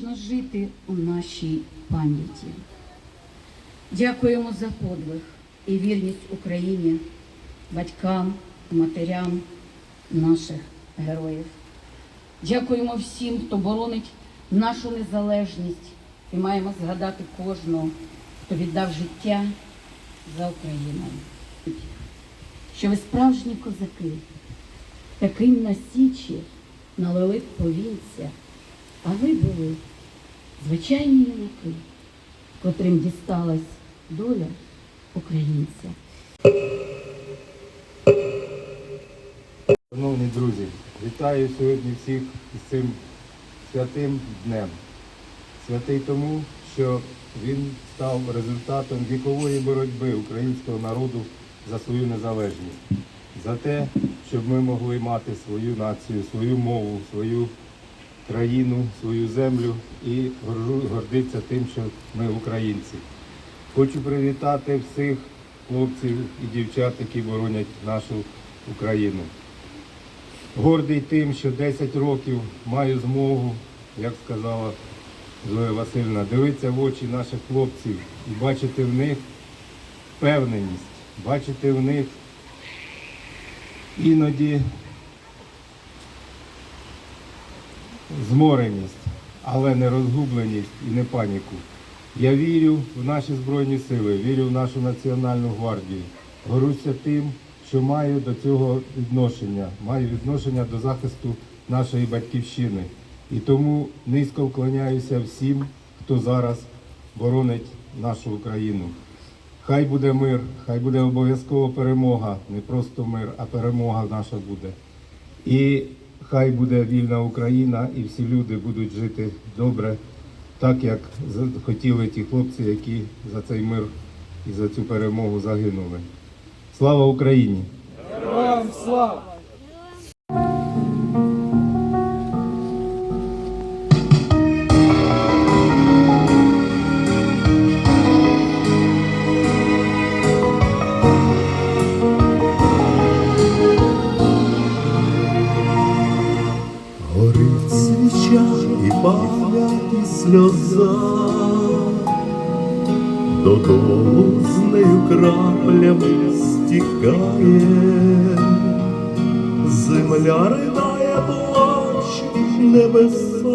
вічно жити у нашій пам'яті. Дякуємо за подвиг і вірність Україні, батькам, матерям наших героїв. Дякуємо всім, хто боронить нашу незалежність і маємо згадати кожного, хто віддав життя за Україну. Що ви справжні козаки, таким на січі налили повінця, а ви були звичайні юнаки, котрим дісталась доля українця. Шановні друзі, вітаю сьогодні всіх із цим святим днем. Святий тому, що він став результатом вікової боротьби українського народу за свою незалежність, за те, щоб ми могли мати свою націю, свою мову, свою країну, свою землю і гордитися тим, що ми українці. Хочу привітати всіх хлопців і дівчат, які боронять нашу Україну. Гордий тим, що 10 років маю змогу, як сказала Зоя Васильівна, дивитися в очі наших хлопців і бачити в них впевненість, бачити в них іноді змореність, але не розгубленість і не паніку. Я вірю в наші Збройні Сили, вірю в нашу Національну гвардію. Горюся тим, що маю до цього відношення, маю відношення до захисту нашої батьківщини. І тому низько вклоняюся всім, хто зараз боронить нашу Україну. Хай буде мир, хай буде обов'язково перемога, не просто мир, а перемога наша буде. І хай буде вільна Україна, і всі люди будуть жити добре, так як хотіли ті хлопці, які за цей мир і за цю перемогу загинули. Слава Україні! Героям слава! Сльоза, додолу з нею краплями стікає, земля ридає плач небеса,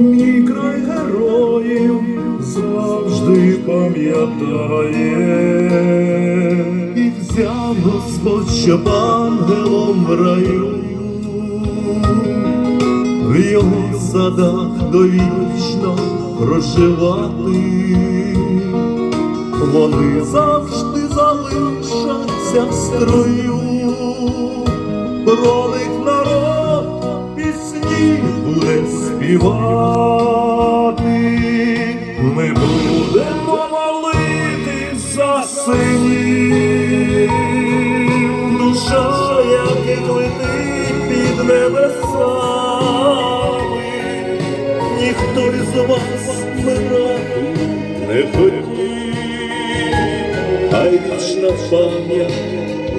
мій край героїв завжди пам'ятає. І взяв Господь, щоб ангелом в раю його садах довічно проживати, вони завжди залишаться в строю, про них народ пісні буде співати, ми будемо молити за синів, із вас вмирати не хотів, хай вічна пам'ять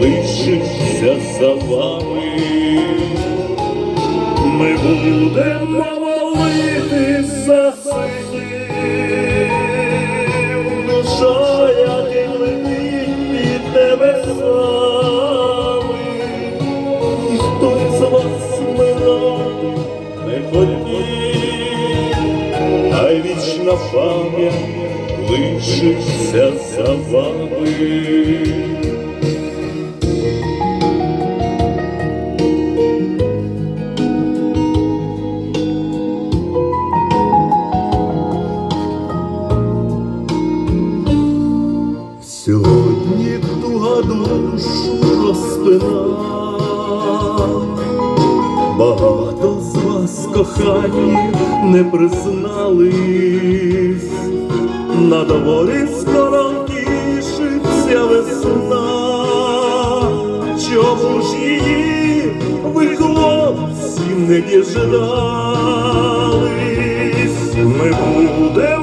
лишиться за вами. Ми будемо молити за синів, лишиться за вами. Сьогодні туга душу розпина, багато з вас коханів не признались, на дворі скоро тішиться весна, чому ж її ви хлопці не діждались? Ми будемо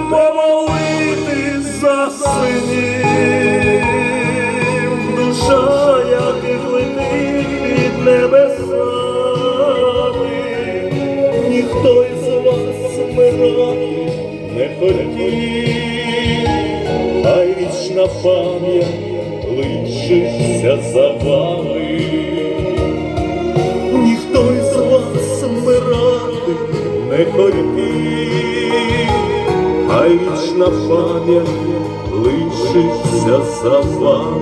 пам'ять лишився за вами. Ніхто із вас вмирати не хотів, а вічна пам'ять лишився за вами.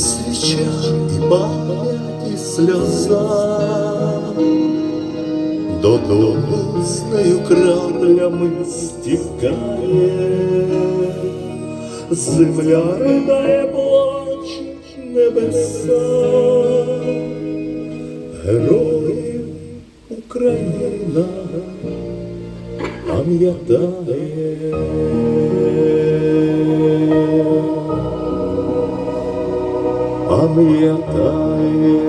Свіча і пам'ять і сльоза, додому з нею краплями стікає, земля ридає плаче небеса, героїв Україна пам'ятає. Пам'ятає.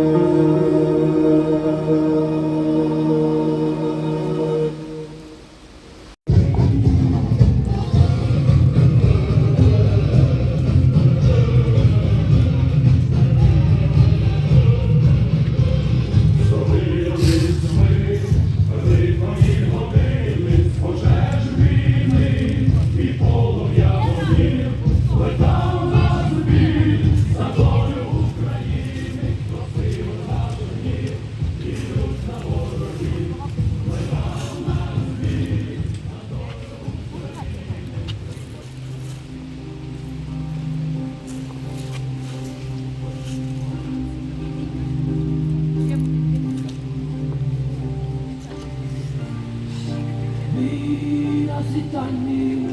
Світанні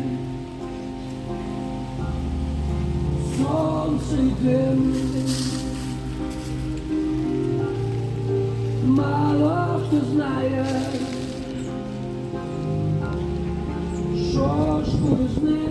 сонце мало хто знає, що ж буде з ним,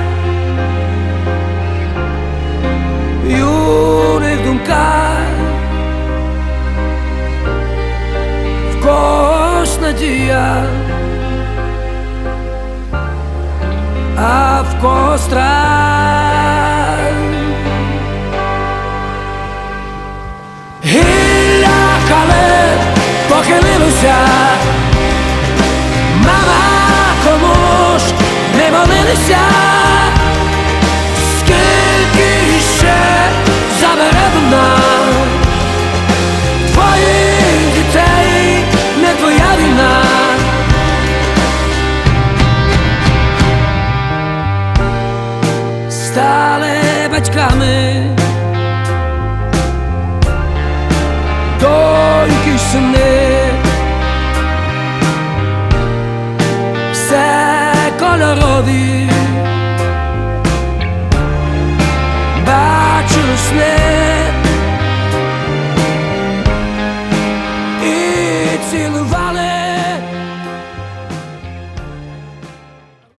когось надія, а в love